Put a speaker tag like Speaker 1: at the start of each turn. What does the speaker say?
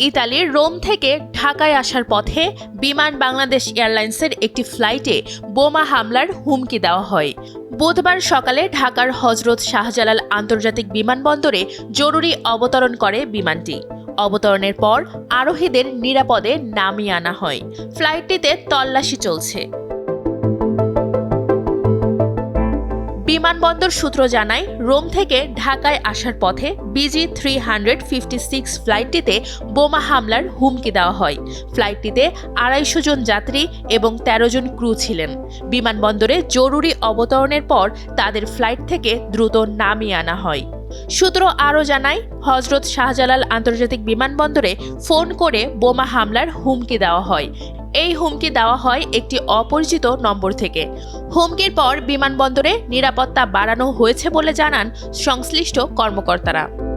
Speaker 1: ইতালির রোম থেকে ঢাকায় আসার পথে বিমান বাংলাদেশ এয়ারলাইন্সের একটি ফ্লাইটে বোমা হামলার হুমকি দেওয়া হয়। বুধবার সকালে ঢাকার হজরত শাহজালাল আন্তর্জাতিক বিমানবন্দরে জরুরি অবতরণ করে বিমানটি। অবতরণের পর আরোহীদের নিরাপদে নামিয়ে আনা হয়। ফ্লাইটটিতে তল্লাশি চলছে। বিমানবন্দর সূত্র জানায়, রোম থেকে ঢাকায় আসার পথে BG three hundred fifty six ফ্লাইটটিতে বোমা হামলার হুমকি দেওয়া হয়। ফ্লাইটটিতে আড়াইশো জন যাত্রী এবং ১৩ জন ক্রু ছিলেন। বিমানবন্দরে জরুরি অবতরণের পর তাদের ফ্লাইট থেকে দ্রুত নামিয়ে আনা হয়। সূত্র আরও জানায়, হজরত শাহজালাল আন্তর্জাতিক বিমানবন্দরে ফোন করে বোমা হামলার হুমকি দেওয়া হয়। এই হুমকি দেওয়া হয় একটি অপরিচিত নম্বর থেকে। হুমকির পর বিমানবন্দরে নিরাপত্তা বাড়ানো হয়েছে বলে জানান সংশ্লিষ্ট কর্মকর্তারা।